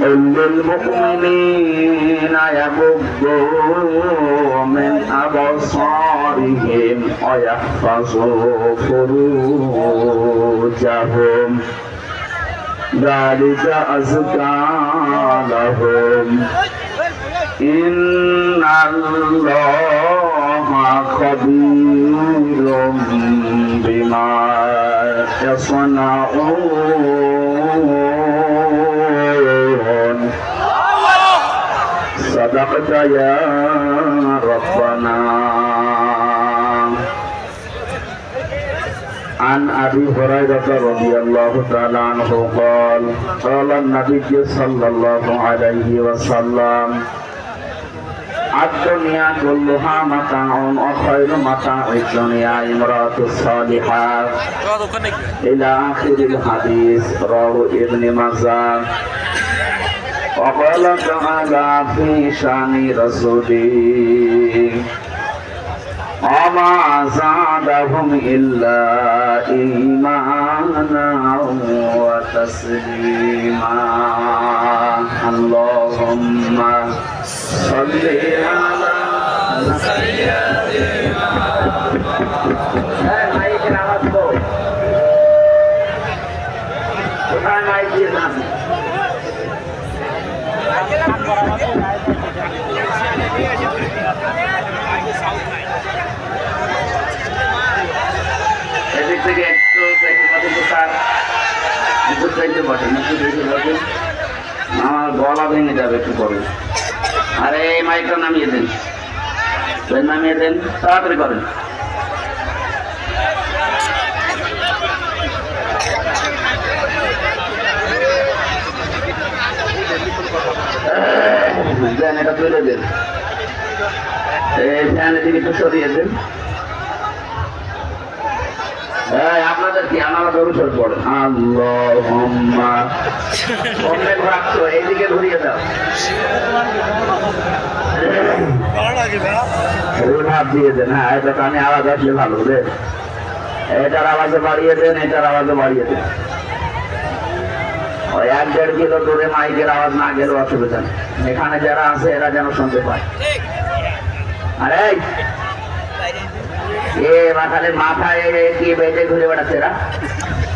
قل للمؤمنين يغضوا من أبصارهم ويحفظوا فروجهم ذلك أزكى لهم إن الله خبير بما يصنعون صدقت يا ربنا عن ابي هريره رضي الله تعالى عنه قال قال النبي صلى الله عليه وسلم الدنيا كلها متاع وخير متاع الدنيا امرأة الصالحة إلى آخر الحديث رواه ابن ماجه وخلق على في شان رسوله وما زادهم إلا إيمانا وتسليما اللهم صل على سيدنا محمد এদিক থেকে একটু বসে একটু চাইতে বসেন একটু আমার গলা ভেঙে যাবে একটু পরে। আরে, এই মাইকটা নামিয়ে দেন নামিয়ে দেন। তাড়াতাড়ি করেন। এটা তুলে দেন এই ফ্যান এদিকে একটু সরিয়ে দেন। হ্যাঁ এটা কানে আওয়াজ আসলে ভালো রে এটার আওয়াজে বাড়িয়ে দেন, এটার আওয়াজে বাড়িয়ে দেন। ওই এক দেড় কিলো দূরে মাইকের আওয়াজ না গেলেও অসুবিধা এখানে যারা আছে, এরা যেন শুনতে পায়। আরে এ মাথালে মাথায় কি বেঁধে ঘুরে বেড়াচ্ছে এরা?